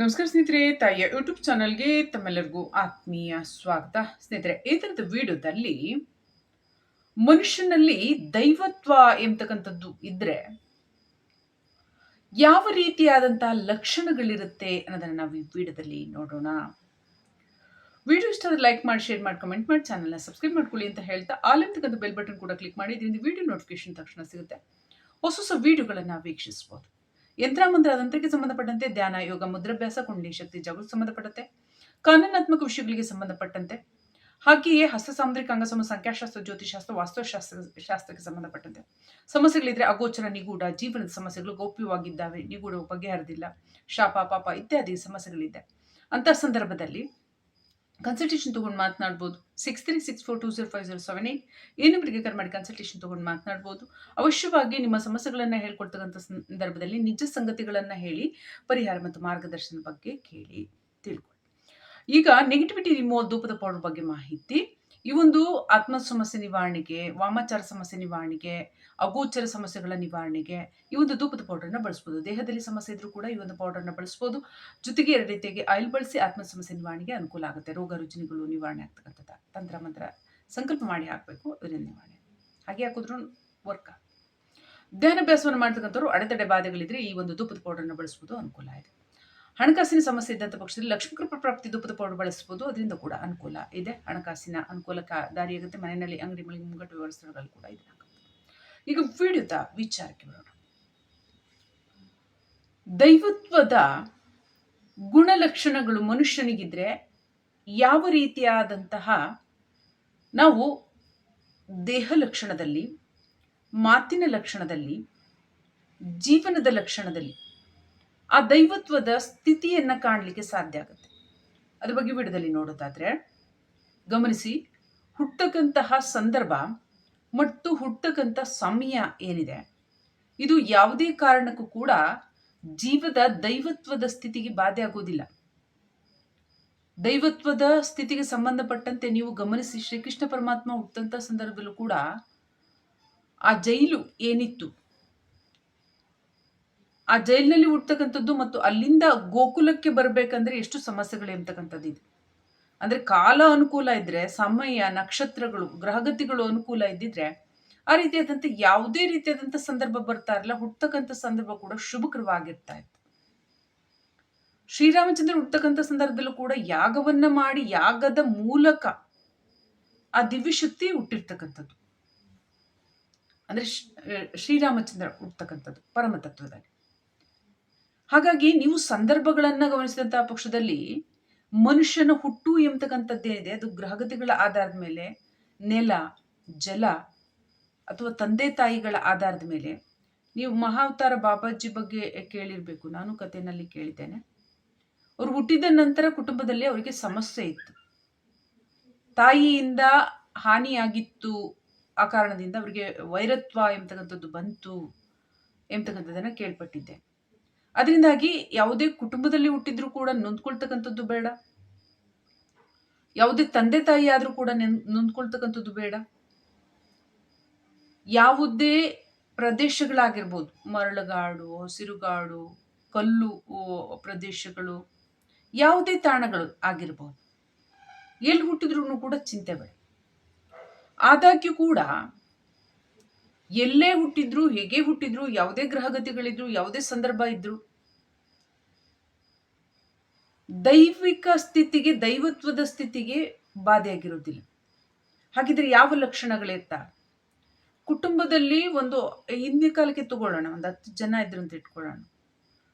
ನಮಸ್ಕಾರ ಸ್ನೇಹಿತರೆ, ತಾಯಿಯ ಯೂಟ್ಯೂಬ್ ಚಾನಲ್ಗೆ ತಮ್ಮೆಲ್ಲರಿಗೂ ಆತ್ಮೀಯ ಸ್ವಾಗತ. ಸ್ನೇಹಿತರೆ, ಈ ಥರದ ವಿಡಿಯೋದಲ್ಲಿ ಮನುಷ್ಯನಲ್ಲಿ ದೈವತ್ವ ಎಂಬತಕ್ಕಂಥದ್ದು ಇದ್ರೆ ಯಾವ ರೀತಿಯಾದಂತಹ ಲಕ್ಷಣಗಳಿರುತ್ತೆ ಅನ್ನೋದನ್ನು ನಾವು ಈ ವಿಡಿಯೋದಲ್ಲಿ ನೋಡೋಣ. ವಿಡಿಯೋ ಇಷ್ಟ ಲೈಕ್ ಮಾಡಿ ಶೇರ್ ಮಾಡಿ ಕಮೆಂಟ್ ಮಾಡಿ ಚಾನಲ್ನ ಸಬ್ಸ್ಕ್ರೈಬ್ ಮಾಡ್ಕೊಳ್ಳಿ ಅಂತ ಹೇಳ್ತಾ ಆಲ್ ಎಂತಕ್ಕಂಥ ಬೆಲ್ ಬಟನ್ ಕೂಡ ಕ್ಲಿಕ್ ಮಾಡಿ, ಇದರಿಂದ ವಿಡಿಯೋ ನೋಟಿಫಿಕೇಶನ್ ತಕ್ಷಣ ಸಿಗುತ್ತೆ. ಹೊಸ ಹೊಸ ವಿಡಿಯೋಗಳನ್ನು ವೀಕ್ಷಿಸ್ಬೋದು. ಯಂತ್ರ ಮಂತ್ರ ತಂತ್ರಕ್ಕೆ ಸಂಬಂಧಪಟ್ಟಂತೆ ಧ್ಯಾನ, ಯೋಗ, ಮುದ್ರಾಭ್ಯಾಸ, ಕುಂಡಲಿ ಶಕ್ತಿ, ಜಗತ್ತು ಸಂಬಂಧಪಟ್ಟಂತೆ, ಕಾನೂನಾತ್ಮಕ ವಿಷಯಗಳಿಗೆ ಸಂಬಂಧಪಟ್ಟಂತೆ. ಹಾಗೆಯೇ ಹಸ್ತ ಸಾಮುದ್ರಿಕ ಅಂಗಸಮ ಸಂಖ್ಯಾಶಾಸ್ತ್ರ ಜ್ಯೋತಿಷಾಸ್ತ್ರ ವಾಸ್ತುಶಾಸ್ತ್ರ, ಶಾಸ್ತ್ರಕ್ಕೆ ಸಂಬಂಧಪಟ್ಟಂತೆ. ಸಮಸ್ಯೆಗಳಿದ್ರೆ ಅಗೋಚರ, ನಿಗೂಢ, ಜೀವನದ ಸಮಸ್ಯೆಗಳು ಗೌಪ್ಯವಾಗಿದ್ದಾವೆ ನಿಗೂಢ ಬಗೆಹರಿದಿಲ್ಲ. ಶಾಪ, ಪಾಪ ಇತ್ಯಾದಿ ಸಮಸ್ಯೆಗಳಿದೆ. ಅಂತ ಸಂದರ್ಭದಲ್ಲಿ ಕನ್ಸಲ್ಟೇಷನ್ ತೊಗೊಂಡು ಮಾತನಾಡ್ಬೋದು. Six three six four two zero five zero seven eight ಈ ನಂಬರಿಗೆ ಕರೆ ಮಾಡಿ ಕನ್ಸಲ್ಟೇಷನ್ ತೊಗೊಂಡು ಮಾತನಾಡ್ಬೋದು. ಅವಶ್ಯವಾಗಿ ನಿಮ್ಮ ಸಮಸ್ಯೆಗಳನ್ನು ಹೇಳ್ಕೊಡ್ತಕ್ಕಂಥ ಸಂದರ್ಭದಲ್ಲಿ ನಿಜ ಸಂಗತಿಗಳನ್ನು ಹೇಳಿ, ಪರಿಹಾರ ಮತ್ತು ಮಾರ್ಗದರ್ಶನದ ಬಗ್ಗೆ ಕೇಳಿ ತಿಳ್ಕೊಳ್ಳಿ. ಈಗ ನೆಗೆಟಿವಿಟಿ ರಿಮೂವ್ ಧೂಪದ ಪೌಡರ್ ಬಗ್ಗೆ ಮಾಹಿತಿ. ಈ ಒಂದು ಆತ್ಮ ಸಮಸ್ಯೆ ನಿವಾರಣೆಗೆ, ವಾಮಾಚಾರ ಸಮಸ್ಯೆ ನಿವಾರಣೆಗೆ, ಅಗೋಚರ ಸಮಸ್ಯೆಗಳ ನಿವಾರಣೆಗೆ ಈ ಒಂದು ಧೂಪದ ಪೌಡರ್ನ ಬಳಸ್ಬೋದು. ದೇಹದಲ್ಲಿ ಸಮಸ್ಯೆ ಇದ್ರೂ ಕೂಡ ಈ ಒಂದು ಪೌಡರ್ನ ಬಳಸ್ಬೋದು. ಜೊತೆಗೆ ಎರಡು ರೀತಿಯಾಗಿ ಆಯಿಲ್ ಬಳಸಿ ಆತ್ಮ ಸಮಸ್ಯೆ ನಿವಾರಣೆಗೆ ಅನುಕೂಲ ಆಗುತ್ತೆ. ರೋಗ ರುಜಿನಗಳು ನಿವಾರಣೆ ಆಗ್ತಕ್ಕಂಥದ್ದು. ತಂತ್ರ, ಮಂತ್ರ ಸಂಕಲ್ಪ ಮಾಡಿ ಹಾಕಬೇಕು. ಅದರಿಂದ ನಿವಾರಣೆ. ಹಾಗೆ ಹಾಕಿದ್ರು ವರ್ಕ್ ಧ್ಯಾನಾಭ್ಯಾಸವನ್ನು ಮಾಡ್ತಕ್ಕಂಥವ್ರು ಅಡೆತಡೆ ಬಾಧೆಗಳಿದ್ರೆ ಈ ಒಂದು ಧೂಪದ ಪೌಡರ್ನ ಬಳಸ್ಬೋದು. ಅನುಕೂಲ ಇದೆ ಹಣಕಾಸಿನ ಸಮಸ್ಯೆ ಇದ್ದಂಥ ಪಕ್ಷದಲ್ಲಿ ಲಕ್ಷ್ಮೀ ಕೃಪಾ ಪ್ರಾಪ್ತಿ ಧೂಪದ ಪೌಡರ್ ಬಳಸ್ಬೋದು, ಅದರಿಂದ ಕೂಡ ಅನುಕೂಲ ಇದೆ. ಹಣಕಾಸಿನ ಅನುಕೂಲಕ್ಕೆ ದಾರಿಯಾಗುತ್ತೆ. ಮನೆಯಲ್ಲಿ ಅಂಗಡಿ ಮಳಿಗೆ ಮುಂಗಟ್ಟು ವ್ಯವಸ್ಥೆಗಳು ಕೂಡ ಇದೆ. ಈಗ ವಿಡಿಯೋದ ವಿಚಾರಕ್ಕೆ ಬರೋಣ. ದೈವತ್ವದ ಗುಣಲಕ್ಷಣಗಳು ಮನುಷ್ಯನಿಗಿದ್ರೆ ಯಾವ ರೀತಿಯಾದಂತಹ ನಾವು ದೇಹ ಲಕ್ಷಣದಲ್ಲಿ, ಮಾತಿನ ಲಕ್ಷಣದಲ್ಲಿ, ಜೀವನದ ಲಕ್ಷಣದಲ್ಲಿ ಆ ದೈವತ್ವದ ಸ್ಥಿತಿಯನ್ನು ಕಾಣಲಿಕ್ಕೆ ಸಾಧ್ಯ ಆಗುತ್ತೆ. ಅದ್ರ ಬಗ್ಗೆ ಬಿಡದಲ್ಲಿ ನೋಡೋದಾದರೆ, ಗಮನಿಸಿ, ಹುಟ್ಟಕ್ಕಂತಹ ಸಂದರ್ಭ ಮತ್ತು ಹುಟ್ಟಕ್ಕಂಥ ಸಮಯ ಏನಿದೆ? ಇದು ಯಾವುದೇ ಕಾರಣಕ್ಕೂ ಕೂಡ ಜೀವದ ದೈವತ್ವದ ಸ್ಥಿತಿಗೆ ಬಾಧೆ ಆಗೋದಿಲ್ಲ. ದೈವತ್ವದ ಸ್ಥಿತಿಗೆ ಸಂಬಂಧಪಟ್ಟಂತೆ ನೀವು ಗಮನಿಸಿ ಶ್ರೀಕೃಷ್ಣ ಪರಮಾತ್ಮ ಹುಟ್ಟಂತ ಸಂದರ್ಭದಲ್ಲೂ ಕೂಡ ಆ ಜೈಲು ಏನಿತ್ತು? ಆ ಜೈಲಿನಲ್ಲಿ ಹುಟ್ಟತಕ್ಕಂಥದ್ದು ಮತ್ತು ಅಲ್ಲಿಂದ ಗೋಕುಲಕ್ಕೆ ಬರಬೇಕಂದ್ರೆ ಎಷ್ಟು ಸಮಸ್ಯೆಗಳು ಎಂಬತಕ್ಕಂಥದ್ದು ಇದೆ. ಅಂದ್ರೆ ಕಾಲ ಅನುಕೂಲ ಇದ್ರೆ, ಸಮಯ, ನಕ್ಷತ್ರಗಳು, ಗ್ರಹಗತಿಗಳು ಅನುಕೂಲ ಇದ್ದಿದ್ರೆ ಆ ರೀತಿಯಾದಂಥ ಯಾವುದೇ ರೀತಿಯಾದಂಥ ಸಂದರ್ಭ ಬರ್ತಾ ಇರಲ್ಲ ಹುಟ್ಟತಕ್ಕಂಥ ಸಂದರ್ಭ ಕೂಡ ಶುಭಕರವಾಗಿರ್ತಾ ಇತ್ತು. ಶ್ರೀರಾಮಚಂದ್ರ ಹುಟ್ಟತಕ್ಕಂಥ ಸಂದರ್ಭದಲ್ಲೂ ಕೂಡ ಯಾಗವನ್ನ ಮಾಡಿ, ಯಾಗದ ಮೂಲಕ ಆ ದಿವ್ಯಶಕ್ತಿ ಹುಟ್ಟಿರ್ತಕ್ಕಂಥದ್ದು. ಅಂದ್ರೆ ಶ್ರೀರಾಮಚಂದ್ರ ಹುಟ್ಟತಕ್ಕಂಥದ್ದು, ಪರಮ ತತ್ವದಲ್ಲಿ. ಹಾಗಾಗಿ ನೀವು ಸಂದರ್ಭಗಳನ್ನು ಗಮನಿಸಿದಂತಹ ಪಕ್ಷದಲ್ಲಿ ಮನುಷ್ಯನ ಹುಟ್ಟು ಎಂಬತಕ್ಕಂಥದ್ದೇನಿದೆ ಅದು ಗ್ರಹಗತಿಗಳ ಆಧಾರದ ಮೇಲೆ, ನೆಲ, ಜಲ ಅಥವಾ ತಂದೆ ತಾಯಿಗಳ ಆಧಾರದ ಮೇಲೆ. ನೀವು ಮಹಾವತಾರ ಬಾಬಾಜಿ ಬಗ್ಗೆ ಕೇಳಿರಬೇಕು. ನಾನು ಕಥೆನಲ್ಲಿ ಕೇಳಿದ್ದೇನೆ. ಅವ್ರು ಹುಟ್ಟಿದ ನಂತರ ಕುಟುಂಬದಲ್ಲಿ ಅವರಿಗೆ ಸಮಸ್ಯೆ ಇತ್ತು. ತಾಯಿಯಿಂದ ಹಾನಿಯಾಗಿತ್ತು ಆ ಕಾರಣದಿಂದ ಅವರಿಗೆ ವೈರತ್ವ ಎಂಬತಕ್ಕಂಥದ್ದು ಬಂತು ಎಂಬತಕ್ಕಂಥದ್ದನ್ನು ಕೇಳ್ಪಟ್ಟಿದ್ದೆ. ಅದರಿಂದಾಗಿ ಯಾವುದೇ ಕುಟುಂಬದಲ್ಲಿ ಹುಟ್ಟಿದ್ರು ಕೂಡ ನೊಂದ್ಕೊಳ್ತಕ್ಕಂಥದ್ದು ಬೇಡ. ಯಾವುದೇ ತಂದೆ ತಾಯಿ ಆದರೂ ಕೂಡ ನೊಂದ್ಕೊಳ್ತಕ್ಕಂಥದ್ದು ಬೇಡ. ಯಾವುದೇ ಪ್ರದೇಶಗಳಾಗಿರ್ಬೋದು, ಮರಳುಗಾಡು, ಹಸಿರುಗಾಡು, ಕಲ್ಲು ಪ್ರದೇಶಗಳು, ಯಾವುದೇ ತಾಣಗಳು ಆಗಿರ್ಬೋದು. ಎಲ್ಲಿ ಹುಟ್ಟಿದ್ರು ಕೂಡ ಚಿಂತೆ ಬೇಡ. ಆದಾಗ್ಯೂ ಕೂಡ ಎಲ್ಲೇ ಹುಟ್ಟಿದ್ರು, ಹೇಗೆ ಹುಟ್ಟಿದ್ರು, ಯಾವುದೇ ಗ್ರಹಗತಿಗಳಿದ್ರು, ಯಾವುದೇ ಸಂದರ್ಭ ಇದ್ರು ದೈವಿಕ ಸ್ಥಿತಿಗೆ, ದೈವತ್ವದ ಸ್ಥಿತಿಗೆ ಬಾಧೆಯಾಗಿರೋದಿಲ್ಲ ಹಾಗಿದ್ರೆ ಯಾವ ಲಕ್ಷಣಗಳಿರ್ತಾ? ಕುಟುಂಬದಲ್ಲಿ ಒಂದು ಹಿಂದಿನ ಕಾಲಕ್ಕೆ ತಗೊಳ್ಳೋಣ, ಒಂದು ಹತ್ತು ಜನ ಇದ್ರು ಅಂತ ಇಟ್ಕೊಳ್ಳೋಣ.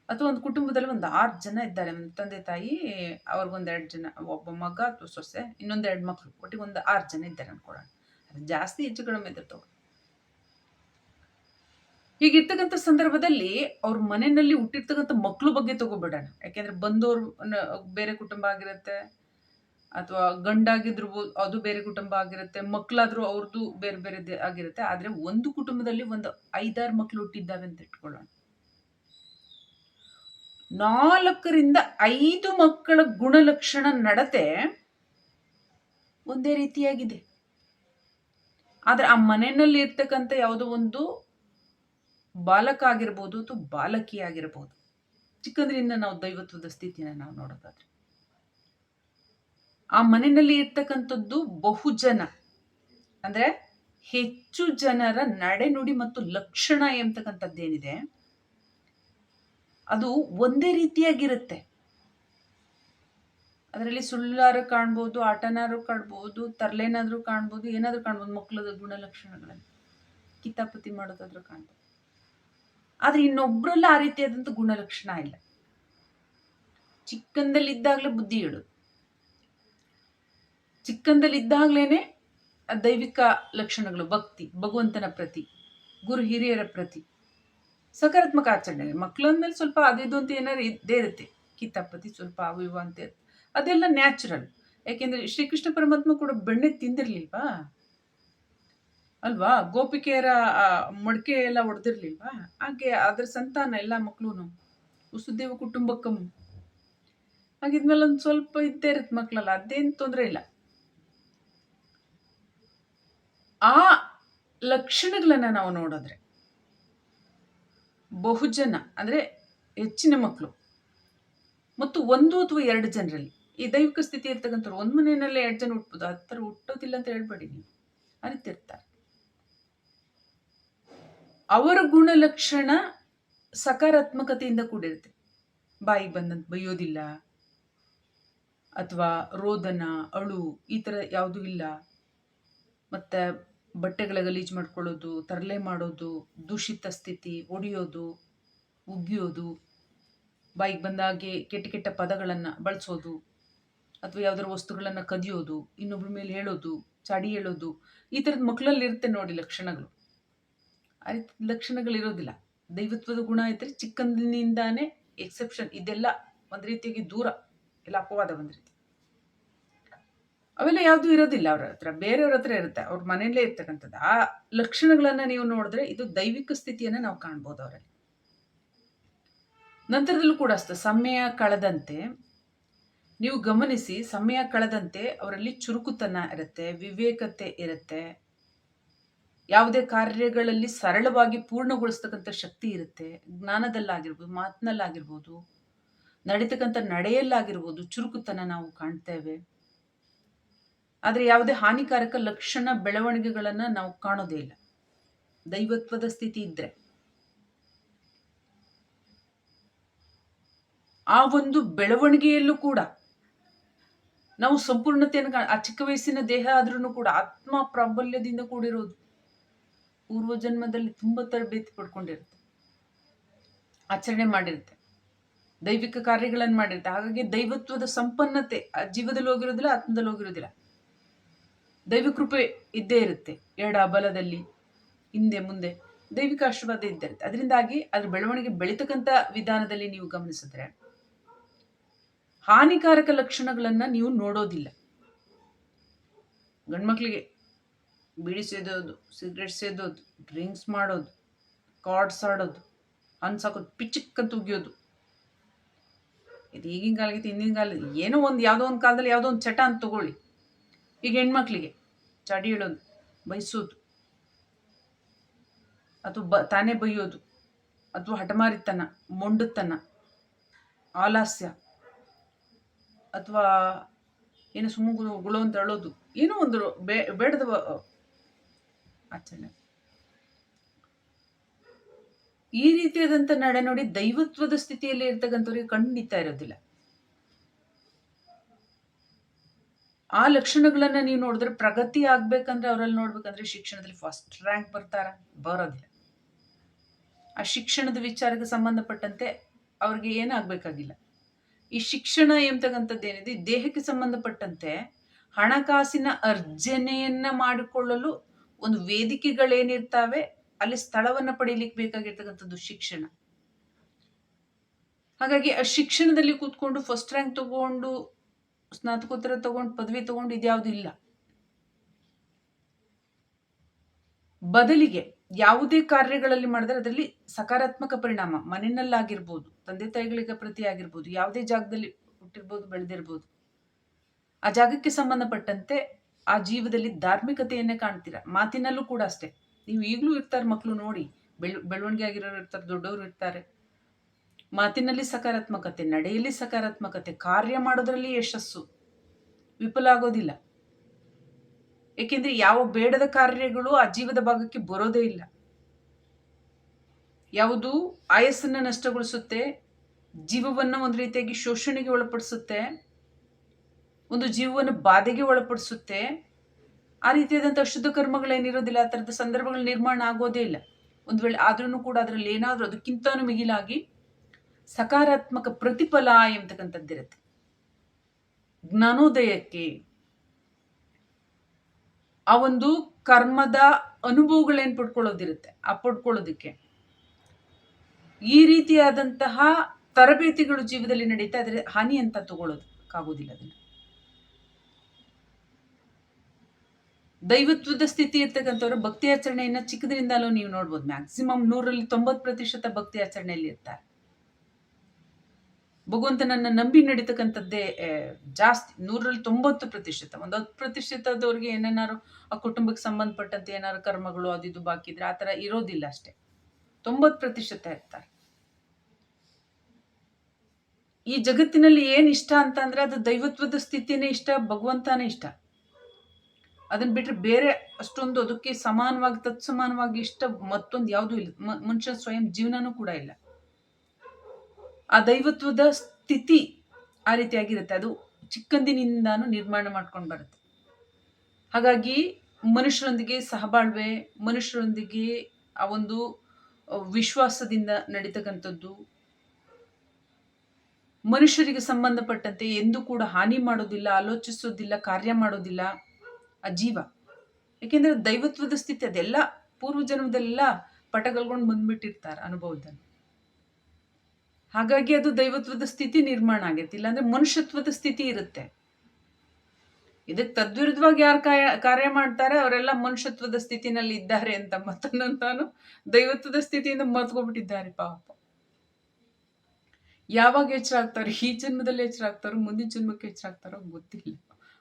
ಅಥವಾ ಒಂದು ಕುಟುಂಬದಲ್ಲಿ ಒಂದು ಆರು ಜನ ಇದ್ದಾರೆ ತಂದೆ ತಾಯಿ ಅವ್ರಿಗೊಂದು ಎರಡು ಜನ, ಒಬ್ಬ ಮಗ ಅಥವಾ ಸೊಸೆ, ಇನ್ನೊಂದು ಎರಡು ಮಕ್ಕಳು, ಒಟ್ಟಿಗೆ ಒಂದು ಆರು ಜನ ಇದ್ದಾರೆ ಅನ್ಕೊಳ್ಳೋಣ ಜಾಸ್ತಿ ಹೆಚ್ಚು ಕಡಿಮೆ ಇದ್ರೆ ತಗೋ ಹೀಗಿರ್ತಕ್ಕಂಥ ಸಂದರ್ಭದಲ್ಲಿ ಅವ್ರ ಮನೆಯಲ್ಲಿ ಹುಟ್ಟಿರ್ತಕ್ಕಂಥ ಮಕ್ಕಳು ಬಗ್ಗೆ ತಗೋಬಿಡೋಣ. ಯಾಕೆಂದ್ರೆ ಬಂದವರು ಬೇರೆ ಕುಟುಂಬ ಆಗಿರುತ್ತೆ, ಅಥವಾ ಗಂಡಾಗಿದ್ರು ಅದು ಬೇರೆ ಕುಟುಂಬ ಆಗಿರುತ್ತೆ ಮಕ್ಕಳಾದ್ರೂ ಅವ್ರದ್ದು ಬೇರೆ ಬೇರೆ ಆಗಿರುತ್ತೆ, ಆದ್ರೆ ಒಂದು ಕುಟುಂಬದಲ್ಲಿ ಒಂದು ಐದಾರು ಮಕ್ಕಳು ಹುಟ್ಟಿದ್ದಾವೆ ಅಂತ ಇಟ್ಕೊಳ್ಳೋಣ. ನಾಲ್ಕರಿಂದ ಐದು ಮಕ್ಕಳ ಗುಣಲಕ್ಷಣ ನಡತೆ ಒಂದೇ ರೀತಿಯಾಗಿದೆ. ಆದ್ರೆ ಆ ಮನೆಯಲ್ಲಿ ಇರ್ತಕ್ಕಂಥ ಯಾವುದೋ ಒಂದು ಬಾಲಕ ಆಗಿರ್ಬೋದು ಅಥವಾ ಬಾಲಕಿ ಆಗಿರ್ಬೋದು. ಚಿಕ್ಕಂದ್ರಿಂದ ನಾವು ದೈವತ್ವದ ಸ್ಥಿತಿನ ನಾವು ನೋಡೋದಾದ್ರೆ. ಆ ಮನೆಯಲ್ಲಿ ಇರ್ತಕ್ಕಂಥದ್ದು ಬಹುಜನ. ಅಂದ್ರೆ ಹೆಚ್ಚು ಜನರ ನಡೆನುಡಿ ಮತ್ತು ಲಕ್ಷಣ ಎಂಬತಕ್ಕಂಥದ್ದೇನಿದೆ ಅದು ಒಂದೇ ರೀತಿಯಾಗಿರುತ್ತೆ. ಅದರಲ್ಲಿ ಸುಳ್ಳಾರು ಕಾಣ್ಬೋದು, ಆಟನಾರು ಕಾಣ್ಬೋದು, ತರ್ಲೇನಾದ್ರೂ ಕಾಣ್ಬೋದು, ಏನಾದ್ರೂ ಕಾಣ್ಬೋದು, ಮಕ್ಕಳದ ಗುಣಲಕ್ಷಣಗಳನ್ನು ಕಿತಾಪತಿ ಮಾಡೋದಾದ್ರೂ ಕಾಣ್ಬೋದು. ಆದ್ರೆ ಇನ್ನೊಬ್ಬರಲ್ಲಿ ಆ ರೀತಿಯಾದಂಥ ಗುಣಲಕ್ಷಣ ಇಲ್ಲ. ಚಿಕ್ಕಂದಲ್ಲಿದ್ದಾಗಲೇ ಬುದ್ಧಿ ಹೇಳು ಚಿಕ್ಕಂದಲ್ಲಿದ್ದಾಗಲೇ ದೈವಿಕ ಲಕ್ಷಣಗಳು, ಭಕ್ತಿ, ಭಗವಂತನ ಪ್ರತಿ, ಗುರು ಹಿರಿಯರ ಪ್ರತಿ, ಸಕಾರಾತ್ಮಕ ಆಚರಣೆ. ಮಕ್ಕಳು ಸ್ವಲ್ಪ ಅದಿದು ಅಂತ ಏನಾದ್ರು ಇದ್ದೇ ಇರುತ್ತೆ. ಕಿತಾಪತಿ ಸ್ವಲ್ಪ ಅವು ಅಂತ. ಅದೆಲ್ಲ ನ್ಯಾಚುರಲ್ ಯಾಕೆಂದ್ರೆ ಶ್ರೀಕೃಷ್ಣ ಪರಮಾತ್ಮ ಕೂಡ ಬೆಣ್ಣೆ ತಿಂದಿರ್ಲಿಲ್ವಾ? ಅಲ್ವಾ? ಗೋಪಿಕೆಯರ ಮಡಿಕೆ ಎಲ್ಲ ಹೊಡೆದಿರ್ಲಿಲ್ವಾ ಹಾಗೆ ಅದ್ರ ಸಂತಾನ ಎಲ್ಲ ಮಕ್ಕಳು ವಸುದೇವ ಕುಟುಂಬಕ್ಕಮ್ಮ ಹಾಗಿದ್ಮೇಲೆ ಒಂದು ಸ್ವಲ್ಪ ಇದ್ದೇ ಇರುತ್ತೆ ಮಕ್ಕಳಲ್ಲ ಅದೇನು ತೊಂದರೆ ಇಲ್ಲ. ಆ ಲಕ್ಷಣಗಳನ್ನ ನಾವು ನೋಡಿದ್ರೆ, ಬಹುಜನ, ಅಂದ್ರೆ ಹೆಚ್ಚಿನ ಮಕ್ಕಳು ಮತ್ತು ಒಂದು ಅಥವಾ ಎರಡು ಜನರಲ್ಲಿ, ಈ ದೈವಿಕ ಸ್ಥಿತಿ ಇರ್ತಕ್ಕಂಥವ್ರು ಒಂದು ಮನೆಯಲ್ಲೇ ಎರಡು ಜನ ಹುಟ್ಬೋದು, ಆ ಥರ ಹುಟ್ಟೋದಿಲ್ಲ ಅಂತ ಹೇಳ್ಬೇಡಿ ನೀವು. ಅರಿತಿರ್ತಾರೆ. ಅವರ ಗುಣಲಕ್ಷಣ ಸಕಾರಾತ್ಮಕತೆಯಿಂದ ಕೂಡಿರುತ್ತೆ. ಬಾಯಿಗೆ ಬಂದಂತ ಬೈಯೋದಿಲ್ಲ, ಅಥವಾ ರೋದನ, ಅಳು ಈ ಥರ ಯಾವುದೂ ಇಲ್ಲ. ಮತ್ತು ಬಟ್ಟೆಗಳ ಗಲೀಜು ಮಾಡ್ಕೊಳ್ಳೋದು, ತರಲೆ ಮಾಡೋದು, ದೂಷಿತ ಸ್ಥಿತಿ, ಒಡೆಯೋದು, ಉಗ್ಗಿಯೋದು, ಬಾಯಿಗೆ ಬಂದಾಗೆ ಕೆಟ್ಟ ಕೆಟ್ಟ ಪದಗಳನ್ನು ಬಳಸೋದು, ಅಥವಾ ಯಾವ್ದಾದ್ರು ವಸ್ತುಗಳನ್ನು ಕದಿಯೋದು ಇನ್ನೊಬ್ಬರ ಮೇಲೆ ಹೇಳೋದು, ಚಾಡಿ ಹೇಳೋದು, ಈ ಥರದ ಮಕ್ಕಳಲ್ಲಿ ಇರುತ್ತೆ ನೋಡಿ ಲಕ್ಷಣಗಳು. ಆ ರೀತಿ ಲಕ್ಷಣಗಳಿರೋದಿಲ್ಲ. ದೈವತ್ವದ ಗುಣ ಇದ್ದರೆ ಚಿಕ್ಕಂದಿನಿಂದಾನೇ ಎಕ್ಸೆಪ್ಷನ್ ಇದೆಲ್ಲ ಒಂದು ರೀತಿಯಾಗಿ ದೂರ, ಎಲ್ಲ ಅಪವಾದ ಒಂದು ರೀತಿ. ಅವೆಲ್ಲ ಯಾವುದೂ ಇರೋದಿಲ್ಲ ಅವ್ರ ಹತ್ರ. ಬೇರೆಯವ್ರ ಹತ್ರ ಇರುತ್ತೆ. ಅವ್ರ ಮನೆಯಲ್ಲೇ ಇರ್ತಕ್ಕಂಥದ್ದು. ಆ ಲಕ್ಷಣಗಳನ್ನ ನೀವು ನೋಡಿದ್ರೆ ಇದು ದೈವಿಕ ಸ್ಥಿತಿಯನ್ನ ನಾವು ಕಾಣ್ಬೋದು ಅವರಲ್ಲಿ. ನಂತರದಲ್ಲೂ ಕೂಡ ಅಷ್ಟೆ, ಸಮಯ ಕಳೆದಂತೆ ನೀವು ಗಮನಿಸಿ, ಸಮಯ ಕಳೆದಂತೆ ಅವರಲ್ಲಿ ಚುರುಕುತನ ಇರುತ್ತೆ, ವಿವೇಕತೆ ಇರುತ್ತೆ. ಯಾವುದೇ ಕಾರ್ಯಗಳಲ್ಲಿ ಸರಳವಾಗಿ ಪೂರ್ಣಗೊಳಿಸ್ತಕ್ಕಂಥ ಶಕ್ತಿ ಇರುತ್ತೆ. ಜ್ಞಾನದಲ್ಲಾಗಿರ್ಬೋದು, ಮಾತಿನಲ್ಲಾಗಿರ್ಬೋದು, ನಡೀತಕ್ಕಂಥ ನಡೆಯಲ್ಲಾಗಿರ್ಬೋದು, ಚುರುಕುತನ ನಾವು ಕಾಣ್ತೇವೆ. ಆದರೆ ಯಾವುದೇ ಹಾನಿಕಾರಕ ಲಕ್ಷಣ ಬೆಳವಣಿಗೆಗಳನ್ನು ನಾವು ಕಾಣೋದೇ ಇಲ್ಲ. ದೈವತ್ವದ ಸ್ಥಿತಿ ಇದ್ರೆ. ಆ ಒಂದು ಬೆಳವಣಿಗೆಯಲ್ಲೂ ಕೂಡ ನಾವು ಸಂಪೂರ್ಣತೆಯನ್ನು ಆ ಚಿಕ್ಕ ವಯಸ್ಸಿನ ದೇಹ ಆದ್ರೂ ಕೂಡ ಆತ್ಮ ಪ್ರಾಬಲ್ಯದಿಂದ ಕೂಡಿರೋದು. ಪೂರ್ವ ಜನ್ಮದಲ್ಲಿ ತುಂಬಾ ತರಬೇತಿ ಪಡ್ಕೊಂಡಿರುತ್ತೆ. ಆಚರಣೆ ಮಾಡಿರುತ್ತೆ. ದೈವಿಕ ಕಾರ್ಯಗಳನ್ನು ಮಾಡಿರುತ್ತೆ. ಹಾಗಾಗಿ ದೈವತ್ವದ ಸಂಪನ್ನತೆ, ಆ ಜೀವದಲ್ಲಿ ಹೋಗಿರೋದಿಲ್ಲ, ಆತ್ಮದಲ್ಲಿ ಹೋಗಿರೋದಿಲ್ಲ. ದೈವ ಕೃಪೆ ಇದ್ದೇ ಇರುತ್ತೆ. ಎಡ ಬಲದಲ್ಲಿ, ಹಿಂದೆ ಮುಂದೆ ದೈವಿಕ ಆಶೀರ್ವಾದ ಇದ್ದೇ ಇರುತ್ತೆ. ಅದರಿಂದಾಗಿ ಅದ್ರ ಬೆಳವಣಿಗೆ ಬೆಳೀತಕ್ಕಂಥ ವಿಧಾನದಲ್ಲಿ ನೀವು ಗಮನಿಸಿದ್ರೆ ಹಾನಿಕಾರಕ ಲಕ್ಷಣಗಳನ್ನ ನೀವು ನೋಡೋದಿಲ್ಲ. ಗಂಡ್ಮಕ್ಳಿಗೆ ಬೀಡಿ ಸೇದೋದು, ಸಿಗರೇಟ್ ಸೇದೋದು, ಡ್ರಿಂಕ್ಸ್ ಮಾಡೋದು, ಕಾರ್ಡ್ಸ್ ಆಡೋದು ಅನ್ಸಾಕೋದು ಪಿಚ್ಚಕ್ಕಂತ ಉಗಿಯೋದು. ಇದು ಈಗಿನ ಕಾಲಕ್ಕೆ ಹಿಂದಿನ ಕಾಲದ ಏನೋ ಒಂದು ಯಾವುದೋ ಒಂದು ಕಾಲದಲ್ಲಿ ಯಾವುದೋ ಒಂದು ಚಟ ಅಂತ ತಗೊಳ್ಳಿ. ಈಗ ಹೆಣ್ಮಕ್ಳಿಗೆ ಚಡಿ ಇಡೋದು ಬಯಸೋದು ಅಥವಾ ಬ, ತಾನೇ ಬೈಯೋದು ಅಥವಾ ಹಠಮಾರಿತನ, ಮೊಂಡುತನ, ಆಲಾಸ್ಯ, ಅಥವಾ ಏನು ಸುಮ್ಮನೆ ಗುಳು ಅಂತ ಹೇಳೋದು ಏನೋ ಒಂದು ಬೇ, ಬೇಡದ ಆಚರಣೆ ಈ ರೀತಿಯಾದಂಥ ನಡೆನುಡಿ ದೈವತ್ವದ ಸ್ಥಿತಿಯಲ್ಲಿ ಇರ್ತಕ್ಕಂಥವ್ರಿಗೆ ಖಂಡಿತ ಇರೋದಿಲ್ಲ. ಆ ಲಕ್ಷಣಗಳನ್ನ ನೀವು ನೋಡಿದ್ರೆ ಪ್ರಗತಿ ಆಗ್ಬೇಕಂದ್ರೆ ಅವರಲ್ಲಿ ನೋಡ್ಬೇಕಂದ್ರೆ ಶಿಕ್ಷಣದಲ್ಲಿ ಫಸ್ಟ್ ರ್ಯಾಂಕ್ ಬರ್ತಾರ, ಬರೋದಿಲ್ಲ. ಆ ಶಿಕ್ಷಣದ ವಿಚಾರಕ್ಕೆ ಸಂಬಂಧಪಟ್ಟಂತೆ ಅವ್ರಿಗೆ ಏನಾಗಬೇಕಾಗಿಲ್ಲ. ಈ ಶಿಕ್ಷಣ ಎಂಬತಕ್ಕಂಥದ್ದು ಏನಿದೆ ದೇಹಕ್ಕೆ ಸಂಬಂಧಪಟ್ಟಂತೆ ಹಣಕಾಸಿನ ಅರ್ಜನೆಯನ್ನ ಮಾಡಿಕೊಳ್ಳಲು ಒಂದು ವೇದಿಕೆಗಳೇನಿರ್ತಾವೆ, ಅಲ್ಲಿ ಸ್ಥಳವನ್ನ ಪಡೀಲಿಕ್ಕೆ ಬೇಕಾಗಿರ್ತಕ್ಕಂಥದ್ದು ಶಿಕ್ಷಣ. ಹಾಗಾಗಿ ಆ ಶಿಕ್ಷಣದಲ್ಲಿ ಕೂತ್ಕೊಂಡು ಫಸ್ಟ್ ರ್ಯಾಂಕ್ ತಗೊಂಡು, ಸ್ನಾತಕೋತ್ತರ ತಗೊಂಡು, ಪದವಿ ತಗೊಂಡು ಇದ್ಯಾವುದು ಇಲ್ಲ. ಬದಲಿಗೆ ಯಾವುದೇ ಕಾರ್ಯಗಳಲ್ಲಿ ಮಾಡಿದ್ರೆ ಅದರಲ್ಲಿ ಸಕಾರಾತ್ಮಕ ಪರಿಣಾಮ, ಮನೆಯಲ್ಲಾಗಿರ್ಬೋದು, ತಂದೆ ತಾಯಿಗಳಿಗೆ ಪ್ರತಿ ಆಗಿರ್ಬೋದು ಯಾವುದೇ ಜಾಗದಲ್ಲಿ ಹುಟ್ಟಿರ್ಬೋದು, ಬೆಳೆದಿರ್ಬೋದು. ಆ ಜಾಗಕ್ಕೆ ಸಂಬಂಧಪಟ್ಟಂತೆ ಆ ಜೀವದಲ್ಲಿ ಧಾರ್ಮಿಕತೆಯನ್ನೇ ಕಾಣ್ತೀರ? ಮಾತಿನಲ್ಲೂ ಕೂಡ ಅಷ್ಟೇ. ನೀವು ಈಗಲೂ ಇರ್ತಾರೆ ಮಕ್ಕಳು ನೋಡಿ. ಬೆಳ್ ಬೆಳವಣಿಗೆ ಆಗಿರೋರು ಇರ್ತಾರೆ, ದೊಡ್ಡವರು ಇರ್ತಾರೆ. ಮಾತಿನಲ್ಲಿ ಸಕಾರಾತ್ಮಕತೆ, ನಡೆಯಲ್ಲಿ ಸಕಾರಾತ್ಮಕತೆ, ಕಾರ್ಯ ಮಾಡೋದ್ರಲ್ಲಿ ಯಶಸ್ಸು. ವಿಫಲ ಆಗೋದಿಲ್ಲ. ಏಕೆಂದ್ರೆ ಯಾವ ಬೇಡದ ಕಾರ್ಯಗಳು ಆ ಜೀವದ ಭಾಗಕ್ಕೆ ಬರೋದೇ ಇಲ್ಲ. ಯಾವುದು ಆಯಸ್ಸನ್ನು ನಷ್ಟಗೊಳಿಸುತ್ತೆ, ಜೀವವನ್ನು ಒಂದು ರೀತಿಯಾಗಿ ಶೋಷಣೆಗೆ ಒಳಪಡಿಸುತ್ತೆ ಒಂದು ಜೀವವನ್ನು ಬಾಧೆಗೆ ಒಳಪಡಿಸುತ್ತೆ, ಆ ರೀತಿಯಾದಂಥ ಶುದ್ಧ ಕರ್ಮಗಳೇನಿರೋದಿಲ್ಲ ಆ ಥರದ ಸಂದರ್ಭಗಳ ನಿರ್ಮಾಣ ಆಗೋದೇ ಇಲ್ಲ. ಒಂದು ವೇಳೆ ಆದ್ರೂ ಕೂಡ ಅದರಲ್ಲಿ ಏನಾದರೂ ಅದಕ್ಕಿಂತನೂ ಮಿಗಿಲಾಗಿ ಸಕಾರಾತ್ಮಕ ಪ್ರತಿಫಲ ಎಂಬತಕ್ಕಂಥದ್ದಿರುತ್ತೆ. ಜ್ಞಾನೋದಯಕ್ಕೆ ಆ ಒಂದು ಕರ್ಮದ ಅನುಭವಗಳೇನು ಪಡ್ಕೊಳ್ಳೋದಿರುತ್ತೆ? ಆ ಪಡ್ಕೊಳ್ಳೋದಕ್ಕೆ ಈ ರೀತಿಯಾದಂತಹ ತರಬೇತಿಗಳು ಜೀವದಲ್ಲಿ ನಡೀತಾ ಆದರೆ ಹಾನಿ ಅಂತ ತಗೊಳ್ಳೋದಕ್ಕಾಗೋದಿಲ್ಲ ಅದನ್ನು. ದೈವತ್ವದ ಸ್ಥಿತಿ ಇರ್ತಕ್ಕಂಥವ್ರು ಭಕ್ತಿ ಆಚರಣೆಯನ್ನು ಚಿಕ್ಕದ್ರಿಂದಲೂ ನೀವು ನೋಡ್ಬೋದು. ಮ್ಯಾಕ್ಸಿಮಮ್ ನೂರಲ್ಲಿ ತೊಂಬತ್ತು ಪ್ರತಿಶತ ಭಕ್ತಿ ಆಚರಣೆಯಲ್ಲಿ ಇರ್ತಾರೆ. ಭಗವಂತನನ್ನ ನಂಬಿ ನಡೀತಕ್ಕಂಥದ್ದೇ ಜಾಸ್ತಿ ನೂರಲ್ಲಿ ತೊಂಬತ್ತು ಪ್ರತಿಶತ. ಒಂದು ಹತ್ತು ಪ್ರತಿಶತದವ್ರಿಗೆ ಏನೇನಾರು ಆ ಕುಟುಂಬಕ್ಕೆ ಸಂಬಂಧಪಟ್ಟಂತೆ ಏನಾರು ಕರ್ಮಗಳು ಅದು ಇದು ಬಾಕಿ ಇದ್ರೆ ಆ ಥರ ಇರೋದಿಲ್ಲ ಅಷ್ಟೇ. ತೊಂಬತ್ತು ಪ್ರತಿಶತ ಇರ್ತಾರೆ. ಈ ಜಗತ್ತಿನಲ್ಲಿ ಏನು ಇಷ್ಟ ಅಂತಂದ್ರೆ ಅದು ದೈವತ್ವದ ಸ್ಥಿತಿನೇ ಇಷ್ಟ, ಭಗವಂತನೇ ಇಷ್ಟ. ಅದನ್ನ ಬಿಟ್ರೆ ಬೇರೆ ಅಷ್ಟೊಂದು ಅದಕ್ಕೆ ಸಮಾನವಾಗಿ, ತತ್ಸಮಾನವಾಗಿ ಇಷ್ಟ ಮತ್ತೊಂದು ಯಾವುದೂ ಇಲ್ಲ. ಮನುಷ್ಯ ಸ್ವಯಂ ಜೀವನನೂ ಕೂಡ ಇಲ್ಲ. ಆ ದೈವತ್ವದ ಸ್ಥಿತಿ ಆ ರೀತಿಯಾಗಿರುತ್ತೆ. ಅದು ಚಿಕ್ಕಂದಿನಿಂದಾನು ನಿರ್ಮಾಣ ಮಾಡ್ಕೊಂಡು ಬರುತ್ತೆ. ಹಾಗಾಗಿ ಮನುಷ್ಯರೊಂದಿಗೆ ಸಹಬಾಳ್ವೆ, ಮನುಷ್ಯರೊಂದಿಗೆ ಆ ಒಂದು ವಿಶ್ವಾಸದಿಂದ ನಡೀತಕ್ಕಂಥದ್ದು, ಮನುಷ್ಯರಿಗೆ ಸಂಬಂಧಪಟ್ಟಂತೆ ಎಂದೂ ಕೂಡ ಹಾನಿ ಮಾಡೋದಿಲ್ಲ, ಆಲೋಚಿಸೋದಿಲ್ಲ, ಕಾರ್ಯ ಮಾಡೋದಿಲ್ಲ ಆ ಜೀವ. ಯಾಕೆಂದ್ರೆ ದೈವತ್ವದ ಸ್ಥಿತಿ ಅದೆಲ್ಲ ಪೂರ್ವ ಜನ್ಮದೆಲ್ಲ ಪಟಗಲ್ಕೊಂಡು ಬಂದ್ಬಿಟ್ಟಿರ್ತಾರೆ ಅನುಭವದಲ್ಲಿ. ಹಾಗಾಗಿ ಅದು ದೈವತ್ವದ ಸ್ಥಿತಿ ನಿರ್ಮಾಣ ಆಗೈತಿ. ಇಲ್ಲಾಂದ್ರೆ ಮನುಷ್ಯತ್ವದ ಸ್ಥಿತಿ ಇರುತ್ತೆ. ಇದಕ್ಕೆ ತದ್ವಿರುದ್ಧವಾಗಿ ಯಾರು ಕಾರ್ಯ ಮಾಡ್ತಾರೆ? ಅವರೆಲ್ಲ ಮನುಷ್ಯತ್ವದ ಸ್ಥಿತಿನಲ್ಲಿ ಇದ್ದಾರೆ ಅಂತ ಮತ್ತೊಂದಂತಾನು ದೈವತ್ವದ ಸ್ಥಿತಿಯಿಂದ ಮರ್ತ್ಕೊಬಿಟ್ಟಿದ್ದಾರೆ ಪಾಪ. ಯಾವಾಗ ಎಚ್ಚರಾಗ್ತಾರೆ ಈ ಜನ್ಮದಲ್ಲಿ ಎಚ್ಚರಾಗ್ತಾರೋ ಮುಂದಿನ ಜನ್ಮಕ್ಕೆ ಹೆಚ್ಚಾಗ್ತಾರೋ ಗೊತ್ತಿಲ್ಲ.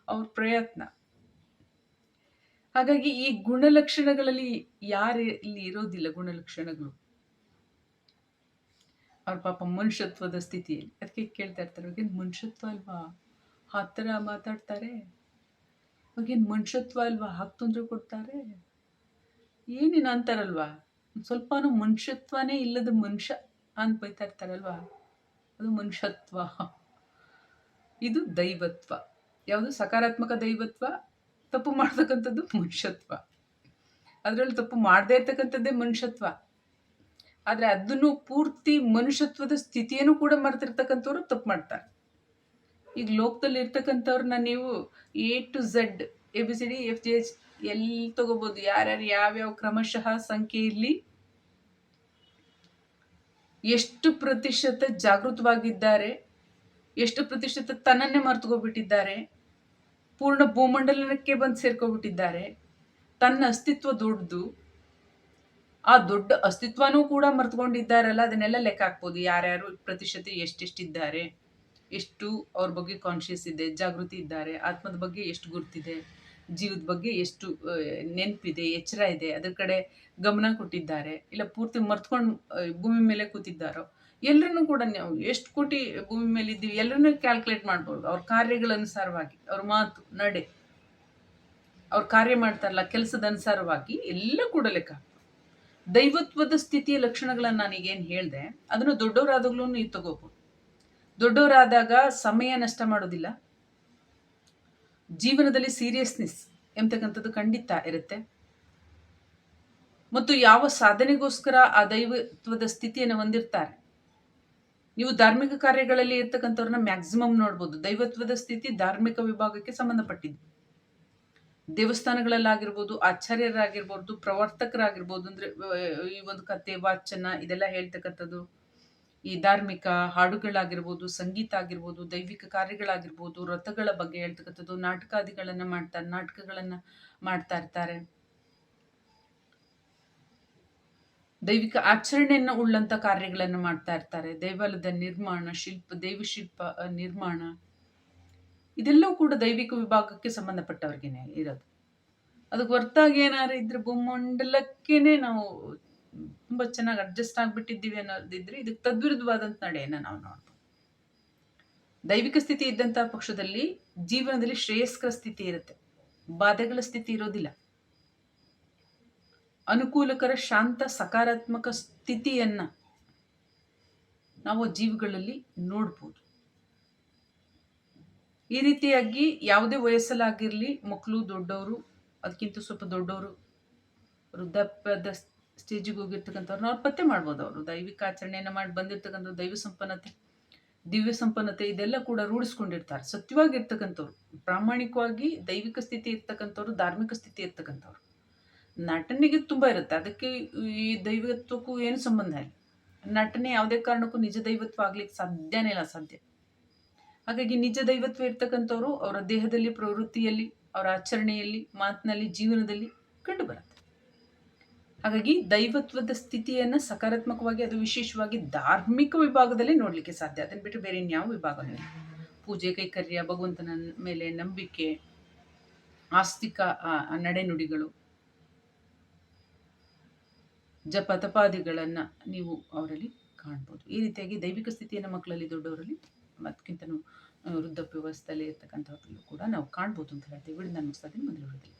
ಅವ್ರ ಪ್ರಯತ್ನ. ಹಾಗಾಗಿ ಈ ಗುಣಲಕ್ಷಣಗಳಲ್ಲಿ ಯಾರು ಇಲ್ಲಿ ಇರೋದಿಲ್ಲ ಗುಣಲಕ್ಷಣಗಳು. ಅವ್ರ ಪಾಪ ಮನುಷ್ಯತ್ವದ ಸ್ಥಿತಿಯಲ್ಲಿ. ಅದಕ್ಕೆ ಕೇಳ್ತಾ ಇರ್ತಾರೆ ಅವಾಗೇನು ಮನುಷ್ಯತ್ವ ಅಲ್ವಾ? ಆ ಮಾತಾಡ್ತಾರೆ. ಅವಾಗೇನು ಮನುಷ್ಯತ್ವ ಅಲ್ವಾ? ಹಾಕ್ ತೊಂದರೆ ಕೊಡ್ತಾರೆ. ಏನೇನು ಅಂತಾರಲ್ವಾ? ಸ್ವಲ್ಪನೂ ಮನುಷ್ಯತ್ವನೇ ಇಲ್ಲದ ಮನುಷ್ಯ ಅಂತ ಬೈತಾ ಇರ್ತಾರಲ್ವಾ? ಅದು ಮನುಷ್ಯತ್ವ. ಇದು ದೈವತ್ವ. ಯಾವುದು ಸಕಾರಾತ್ಮಕ ದೈವತ್ವ? ತಪ್ಪು ಮಾಡ್ತಕ್ಕಂಥದ್ದು ಮನುಷ್ಯತ್ವ. ಅದರಲ್ಲಿ ತಪ್ಪು ಮಾಡದೇ ಇರ್ತಕ್ಕಂಥದ್ದೇ ಮನುಷ್ಯತ್ವ. ಆದರೆ ಅದನ್ನು ಪೂರ್ತಿ ಮನುಷ್ಯತ್ವದ ಸ್ಥಿತಿಯನ್ನು ಕೂಡ ಮರೆತಿರ್ತಕ್ಕಂಥವ್ರು ತಪ್ಪು ಮಾಡ್ತಾರೆ. ಈಗ ಲೋಕದಲ್ಲಿ ಇರ್ತಕ್ಕಂಥವ್ರನ್ನ ನೀವು A to Z A B C D F G H ಎಲ್ಲಿ ತಗೋಬೋದು? ಯಾರ್ಯಾರು ಯಾವ್ಯಾವ ಕ್ರಮಶಃ ಸಂಖ್ಯೆ ಇರಲಿ ಎಷ್ಟು ಪ್ರತಿಶತ ಜಾಗೃತವಾಗಿದ್ದಾರೆ? ಎಷ್ಟು ಪ್ರತಿಶತ ತನ್ನನ್ನೇ ಮರ್ತುಕೊಬಿಟ್ಟಿದ್ದಾರೆ? ಪೂರ್ಣ ಭೂಮಂಡಲಕ್ಕೆ ಬಂದು ಸೇರ್ಕೊಬಿಟ್ಟಿದ್ದಾರೆ ತನ್ನ ಅಸ್ತಿತ್ವ ದೊಡ್ಡದು ಆ ದೊಡ್ಡ ಅಸ್ತಿತ್ವನೂ ಕೂಡ ಮರ್ತ್ಕೊಂಡಿದ್ದಾರಲ್ಲ, ಅದನ್ನೆಲ್ಲ ಲೆಕ್ಕ ಹಾಕ್ಬೋದು. ಯಾರ್ಯಾರು ಪ್ರತಿಶತ ಎಷ್ಟೆಷ್ಟಿದ್ದಾರೆ, ಎಷ್ಟು ಅವ್ರ ಬಗ್ಗೆ ಕಾನ್ಷಿಯಸ್ ಇದೆ, ಜಾಗೃತಿ ಇದ್ದಾರೆ, ಆತ್ಮದ ಬಗ್ಗೆ ಎಷ್ಟು ಗುರ್ತಿದೆ, ಜೀವದ ಬಗ್ಗೆ ಎಷ್ಟು ನೆನಪಿದೆ, ಎಚ್ಚರ ಇದೆ, ಅದರ ಕಡೆ ಗಮನ ಕೊಟ್ಟಿದ್ದಾರೆ. ಇಲ್ಲ, ಪೂರ್ತಿ ಮರ್ತ್ಕೊಂಡು ಭೂಮಿ ಮೇಲೆ ಕೂತಿದ್ದಾರೋ. ಎಲ್ಲರನ್ನೂ ಕೂಡ ನಾವು ಎಷ್ಟು ಕೋಟಿ ಭೂಮಿ ಮೇಲೆ ಇದ್ದೀವಿ ಎಲ್ಲರನ್ನೂ ಕ್ಯಾಲ್ಕುಲೇಟ್ ಮಾಡ್ಬೋದು. ಅವ್ರ ಕಾರ್ಯಗಳನುಸಾರವಾಗಿ, ಅವ್ರ ಮಾತು, ನಡೆ, ಅವ್ರು ಕಾರ್ಯ ಮಾಡ್ತಾರಲ್ಲ ಕೆಲಸದ ಅನುಸಾರವಾಗಿ ಎಲ್ಲ ಕೂಡ ಲೆಕ್ಕ ದೈವತ್ವದ ಸ್ಥಿತಿಯ ಲಕ್ಷಣಗಳನ್ನು ನಾನೀಗೇನು ಹೇಳಿದೆ, ಅದನ್ನು ದೊಡ್ಡವರಾದಾಗ್ಲೂ ನೀವು ತಗೋಬೋದು. ದೊಡ್ಡವರಾದಾಗ ಸಮಯ ನಷ್ಟ ಮಾಡೋದಿಲ್ಲ. ಜೀವನದಲ್ಲಿ ಸೀರಿಯಸ್ನೆಸ್ ಎಂಬತಕ್ಕಂಥದ್ದು ಖಂಡಿತ ಇರುತ್ತೆ. ಮತ್ತು ಯಾವ ಸಾಧನೆಗೋಸ್ಕರ ಆ ದೈವತ್ವದ ಸ್ಥಿತಿಯನ್ನು ಹೊಂದಿರ್ತಾರೆ? ನೀವು ಧಾರ್ಮಿಕ ಕಾರ್ಯಗಳಲ್ಲಿ ಇರ್ತಕ್ಕಂಥವ್ರನ್ನ ಮ್ಯಾಕ್ಸಿಮಮ್ ನೋಡ್ಬೋದು. ದೈವತ್ವದ ಸ್ಥಿತಿ ಧಾರ್ಮಿಕ ವಿಭಾಗಕ್ಕೆ ಸಂಬಂಧಪಟ್ಟಿದ್ದು. ದೇವಸ್ಥಾನಗಳಲ್ಲಾಗಿರ್ಬೋದು, ಆಚಾರ್ಯರಾಗಿರ್ಬೋದು, ಪ್ರವರ್ತಕರಾಗಿರ್ಬೋದು, ಅಂದ್ರೆ ಈ ಒಂದು ಕತೆ, ವಾಚನ, ಇದೆಲ್ಲ ಹೇಳ್ತಕ್ಕಂಥದ್ದು. ಈ ಧಾರ್ಮಿಕ ಹಾಡುಗಳಾಗಿರ್ಬೋದು, ಸಂಗೀತ ಆಗಿರ್ಬೋದು, ದೈವಿಕ ಕಾರ್ಯಗಳಾಗಿರ್ಬೋದು, ರಥಗಳ ಬಗ್ಗೆ ಹೇಳ್ತಕ್ಕಂಥದ್ದು, ನಾಟಕಾದಿಗಳನ್ನ ಮಾಡ್ತಾರೆ ನಾಟಕಗಳನ್ನು ಮಾಡ್ತಾ ಇರ್ತಾರೆ. ದೈವಿಕ ಆಚರಣೆಯನ್ನು ಉಳ್ಳಂತ ಕಾರ್ಯಗಳನ್ನು ಮಾಡ್ತಾ ಇರ್ತಾರೆ. ದೇವಾಲಯದ ನಿರ್ಮಾಣ, ಶಿಲ್ಪ, ದೇವಶಿಲ್ಪ ನಿರ್ಮಾಣ. ಇದೆಲ್ಲವೂ ಕೂಡ ದೈವಿಕ ವಿಭಾಗಕ್ಕೆ ಸಂಬಂಧಪಟ್ಟವ್ರಿಗೇನೆ ಇರೋದು. ಅದಕ್ಕೆ ಹೊರತಾಗಿ ಏನಾರು ಇದ್ರೆ ಭೂಮಂಡಲಕ್ಕೇನೆ ನಾವು ತುಂಬ ಚೆನ್ನಾಗಿ ಅಡ್ಜಸ್ಟ್ ಆಗಿಬಿಟ್ಟಿದ್ದೀವಿ ಅನ್ನೋದಿದ್ರೆ ಇದಕ್ಕೆ ತದ್ವಿರುದ್ಧವಾದಂಥ ನಡೆಯನ್ನು ನಾವು ನೋಡ್ಬೋದು. ದೈವಿಕ ಸ್ಥಿತಿ ಇದ್ದಂಥ ಪಕ್ಷದಲ್ಲಿ ಜೀವನದಲ್ಲಿ ಶ್ರೇಯಸ್ಕರ ಸ್ಥಿತಿ ಇರುತ್ತೆ. ಬಾಧೆಗಳ ಸ್ಥಿತಿ ಇರೋದಿಲ್ಲ. ಅನುಕೂಲಕರ, ಶಾಂತ, ಸಕಾರಾತ್ಮಕ ಸ್ಥಿತಿಯನ್ನು ನಾವು ಜೀವಿಗಳಲ್ಲಿ ನೋಡ್ಬೋದು. ಈ ರೀತಿಯಾಗಿ ಯಾವುದೇ ವಯಸ್ಸಲ್ಲಾಗಿರಲಿ, ಮಕ್ಕಳು ದೊಡ್ಡವರು, ಅದಕ್ಕಿಂತ ಸ್ವಲ್ಪ ದೊಡ್ಡವರು, ವೃದ್ಧಾಪ್ಯದ ಸ್ಟೇಜಿಗೆ ಹೋಗಿರ್ತಕ್ಕಂಥವ್ರನ್ನ ಅವ್ರು ಪತ್ತೆ ಮಾಡ್ಬೋದು ಅವರು. ದೈವಿಕ ಆಚರಣೆಯನ್ನು ಮಾಡಿ ಬಂದಿರ್ತಕ್ಕಂಥ ದೈವ ಸಂಪನ್ನತೆ, ದಿವ್ಯ ಸಂಪನ್ನತೆ ಇದೆಲ್ಲ ಕೂಡ ರೂಢಿಸ್ಕೊಂಡಿರ್ತಾರೆ. ಸತ್ಯವಾಗಿರ್ತಕ್ಕಂಥವ್ರು, ಪ್ರಾಮಾಣಿಕವಾಗಿ ದೈವಿಕ ಸ್ಥಿತಿ ಇರ್ತಕ್ಕಂಥವ್ರು, ಧಾರ್ಮಿಕ ಸ್ಥಿತಿ ಇರ್ತಕ್ಕಂಥವ್ರು. ನಟನೆಗೆ ತುಂಬ ಇರುತ್ತೆ. ಅದಕ್ಕೆ ಈ ದೈವತ್ವಕ್ಕೂ ಏನು ಸಂಬಂಧ ಇಲ್ಲ. ನಟನೆ ಯಾವುದೇ ಕಾರಣಕ್ಕೂ ನಿಜ ದೈವತ್ವ ಆಗ್ಲಿಕ್ಕೆ ಸಾಧ್ಯನೇ ಇಲ್ಲ ಸಾಧ್ಯ. ಹಾಗಾಗಿ ನಿಜ ದೈವತ್ವ ಇರ್ತಕ್ಕಂಥವ್ರು ಅವರ ದೇಹದಲ್ಲಿ, ಪ್ರವೃತ್ತಿಯಲ್ಲಿ, ಅವರ ಆಚರಣೆಯಲ್ಲಿ, ಮಾತಿನಲ್ಲಿ, ಜೀವನದಲ್ಲಿ ಕಂಡು ಬರುತ್ತೆ. ಹಾಗಾಗಿ ದೈವತ್ವದ ಸ್ಥಿತಿಯನ್ನು ಸಕಾರಾತ್ಮಕವಾಗಿ ಅದು ವಿಶೇಷವಾಗಿ ಧಾರ್ಮಿಕ ವಿಭಾಗದಲ್ಲಿ ನೋಡಲಿಕ್ಕೆ ಸಾಧ್ಯ. ಅದನ್ನು ಬಿಟ್ಟು ಬೇರೆ ಇನ್ಯಾವ ವಿಭಾಗನೂ ಪೂಜೆ, ಕೈಕರ್ಯ, ಭಗವಂತನ ಮೇಲೆ ನಂಬಿಕೆ, ಆಸ್ತಿಕ ನಡೆನುಡಿಗಳು ಜಪ ತಪಾದಿಗಳನ್ನು ನೀವು ಅವರಲ್ಲಿ ಕಾಣ್ಬೋದು. ಈ ರೀತಿಯಾಗಿ ದೈವಿಕ ಸ್ಥಿತಿಯನ್ನು ಮಕ್ಕಳಲ್ಲಿ ದೊಡ್ಡವರಲ್ಲಿ ಅದಕ್ಕಿಂತನೂ ವೃದ್ಧಾಪ್ಯ ವ್ಯವಸ್ಥೆಯಲ್ಲಿ ಇರ್ತಕ್ಕಂಥವ್ರಲ್ಲೂ ಕೂಡ ನಾವು ಕಾಣ್ಬೋದು ಅಂತ ಹೇಳ್ತೀವಿ. ನಾನು ಮುಗಿಸ್ತಾ ಇದ್ದೀನಿ. ಮುಂದಿನ ಭೇಟಿ